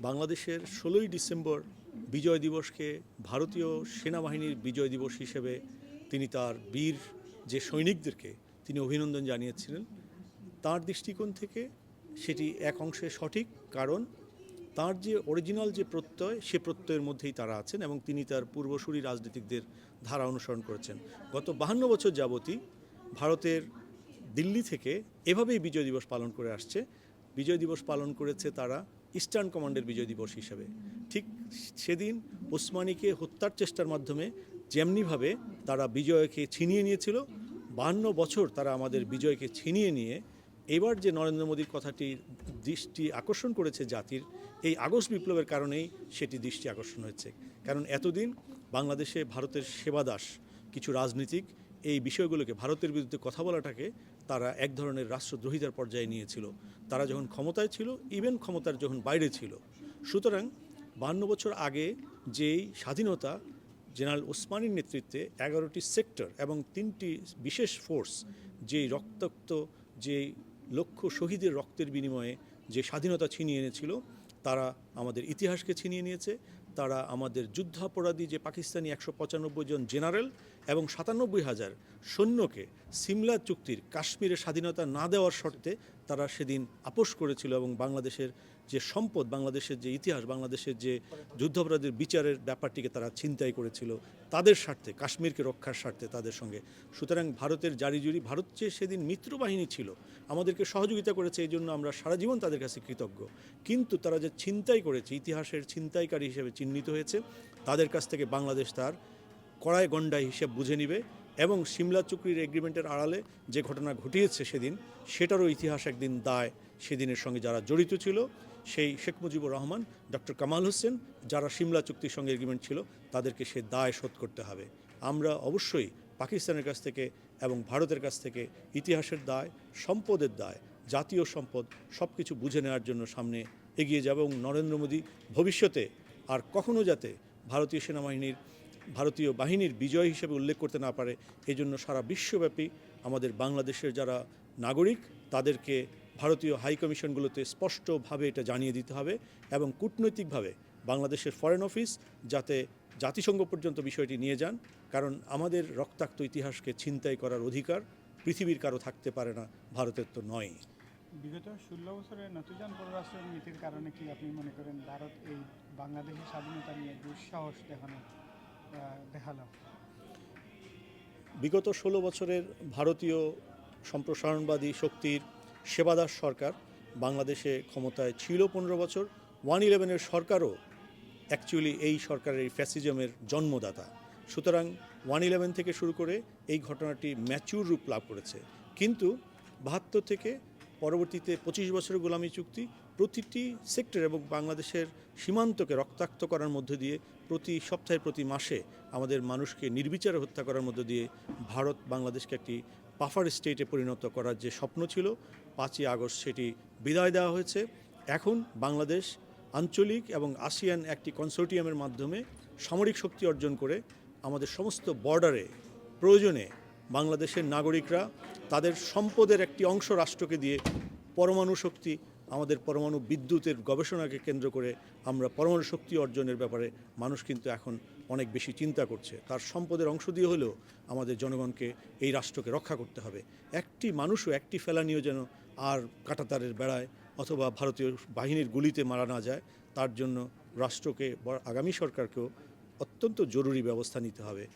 বাংলাদেশের ষোলোই ডিসেম্বর বিজয় দিবসকে ভারতীয় সেনাবাহিনীর বিজয় দিবস হিসেবে তিনি তার বীর যে সৈনিকদেরকে তিনি অভিনন্দন জানিয়েছিলেন, তার দৃষ্টিকোণ থেকে সেটি এক অংশে সঠিক কারণ তার যে অরিজিনাল যে প্রত্যয়, সে প্রত্যয়ের মধ্যেই তারা আছেন এবং তিনি তার পূর্বসূরি রাজনীতিকদের ধারা অনুসরণ করেছেন। গত বাহান্ন বছর যাবতই ভারতের দিল্লি থেকে এভাবেই বিজয় দিবস পালন করে আসছে। বিজয় দিবস পালন করেছে তারা ইস্টার্ন কমান্ডের বিজয় দিবস হিসাবে। ঠিক সেদিন ওসমানীকে হত্যার চেষ্টার মাধ্যমে যেমনিভাবে তারা বিজয়কে ছিনিয়ে নিয়েছিল বাহান্ন বছর তারা আমাদের বিজয়কে ছিনিয়ে নিয়ে এবার যে নরেন্দ্র মোদীর কথাটি দৃষ্টি আকর্ষণ করেছে জাতির, এই আগস্ট বিপ্লবের কারণেই সেটি দৃষ্টি আকর্ষণ হয়েছে। কারণ এতদিন বাংলাদেশে ভারতের সেবাদাস, কিছু রাজনীতিক এই বিষয়গুলোকে ভারতের বিরুদ্ধে কথা বলাটাকে তারা এক ধরনের রাষ্ট্রদ্রোহিতার পর্যায়ে নিয়েছিল। তারা যখন ক্ষমতায় ছিল ইভেন ক্ষমতার যখন বাইরে ছিল। সুতরাং বান্ন বছর আগে যেই স্বাধীনতা জেনারেল ওসমানীর নেতৃত্বে এগারোটি সেক্টর এবং তিনটি বিশেষ ফোর্স, যেই রক্তাক্ত যে লক্ষ শহীদের রক্তের বিনিময়ে যে স্বাধীনতা ছিনিয়ে এনেছিল, তারা আমাদের ইতিহাসকে ছিনিয়ে নিয়েছে। তারা আমাদের যুদ্ধাপরাধী যে পাকিস্তানি একশো পঁচানব্বই জন জেনারেল এবং সাতানব্বই হাজার সৈন্যকে সিমলা চুক্তির কাশ্মীরে স্বাধীনতা না দেওয়ার শর্তে তারা সেদিন আপোষ করেছিল এবং বাংলাদেশের যে সম্পদ বাংলাদেশের যে ইতিহাস, বাংলাদেশের যে যুদ্ধাপরাধের বিচারের ব্যাপারটিকে তারা ছিনতাই করেছিল, তাদের স্বার্থে, কাশ্মীরকে রক্ষার স্বার্থে তাদের সঙ্গে। সুতরাং ভারতের জারিজুরি ভারত যে সেদিন মিত্রবাহিনী ছিল, আমাদেরকে সহযোগিতা করেছে, এই জন্য আমরা সারা জীবন তাদের কাছে কৃতজ্ঞ। কিন্তু তারা যে ছিনতাই করেছে, ইতিহাসের ছিনতাইকারী হিসেবে চিহ্নিত হয়েছে, তাদের কাছ থেকে বাংলাদেশ তার কড়ায় গণ্ডায় হিসেব বুঝে নিবে। এবং সিমলা চুক্তির এগ্রিমেন্টের আড়ালে যে ঘটনা ঘটিয়েছে সেদিন, সেটারও ইতিহাস একদিন দায় সেদিনের সঙ্গে যারা জড়িত ছিল, সেই শেখ মুজিবুর রহমান, ডক্টর কামাল হোসেন, যারা সিমলা চুক্তির সঙ্গে এগ্রিমেন্ট ছিল, তাদেরকে সে দায় শোধ করতে হবে। আমরা অবশ্যই পাকিস্তানের কাছ থেকে এবং ভারতের কাছ থেকে ইতিহাসের দায়, সম্পদের দায়, জাতীয় সম্পদ সব কিছু বুঝে নেওয়ার জন্য সামনে এগিয়ে যাবে এবং নরেন্দ্র মোদী ভবিষ্যতে আর কখনো যাতে ভারতীয় সেনাবাহিনীর ভারতীয় বাহিনীর বিজয় হিসেবে উল্লেখ করতে না পারে এই জন্য সারা বিশ্বব্যাপী আমাদের বাংলাদেশের যারা নাগরিক, তাদেরকে ভারতীয় হাই কমিশনগুলোতে স্পষ্টভাবে এটা জানিয়ে দিতে হবে এবং কূটনৈতিকভাবে বাংলাদেশের ফরেন অফিস যাতে জাতিসংঘ পর্যন্ত বিষয়টি নিয়ে যান, কারণ আমাদের রক্তাক্ত ইতিহাসকে ছিনতাই করার অধিকার পৃথিবীর কারও থাকতে পারে না, ভারতের তো নয়। বিগত ষোলো বছরের নীতির কারণে কি আপনি মনে করেন ভারত এই বাংলাদেশের স্বাধীনতা নিয়ে দুঃসাহস দেখানো আহ, দেখাল বিগত ষোলো বছরের ভারতীয় সম্প্রসারণবাদী শক্তির সেবাদাস সরকার বাংলাদেশে ক্ষমতায় ছিল পনেরো বছর ওয়ান ইলেভেনের সরকারও অ্যাকচুয়ালি এই সরকারের এই ফ্যাসিজমের জন্মদাতা। সুতরাং ওয়ান ইলেভেন থেকে শুরু করে এই ঘটনাটি ম্যাচিউর রূপ লাভ করেছে। কিন্তু বাহাত্তর থেকে পরবর্তীতে পঁচিশ বছরের গোলামী চুক্তি প্রতিটি সেক্টর এবং বাংলাদেশের সীমান্তকে রক্তাক্ত করার মধ্য দিয়ে প্রতি সপ্তাহে, প্রতি মাসে আমাদের মানুষকে নির্বিচারে হত্যা করার মধ্য দিয়ে ভারত বাংলাদেশকে একটি পাফার স্টেটে পরিণত করার যে স্বপ্ন ছিল, পাঁচই আগস্ট সেটি বিদায় দেওয়া হয়েছে। এখন বাংলাদেশ আঞ্চলিক এবং আসিয়ান একটি কনসোর্টিয়ামের মাধ্যমে সামরিক শক্তি অর্জন করে আমাদের সমস্ত বর্ডারে, প্রয়োজনে বাংলাদেশের নাগরিকরা তাদের সম্পদের একটি অংশ রাষ্ট্রকে দিয়ে পরমাণু শক্তি আমাদের পরমাণু বিদ্যুতের গবেষণাকে কেন্দ্র করে আমরা পরমাণু শক্তি অর্জনের ব্যাপারে মানুষ কিন্তু এখন অনেক বেশি চিন্তা করছে। তার সম্পদের অংশ দিয়ে হলেও আমাদের জনগণকে এই রাষ্ট্রকে রক্ষা করতে হবে। একটি মানুষও একটি ফেলানিও যেন আর কাটাতারের বেড়ায় অথবা ভারতীয় বাহিনীর গুলিতে মারা না যায়, তার জন্য রাষ্ট্রকে আগামী সরকারকেও অত্যন্ত জরুরি ব্যবস্থা নিতে হবে।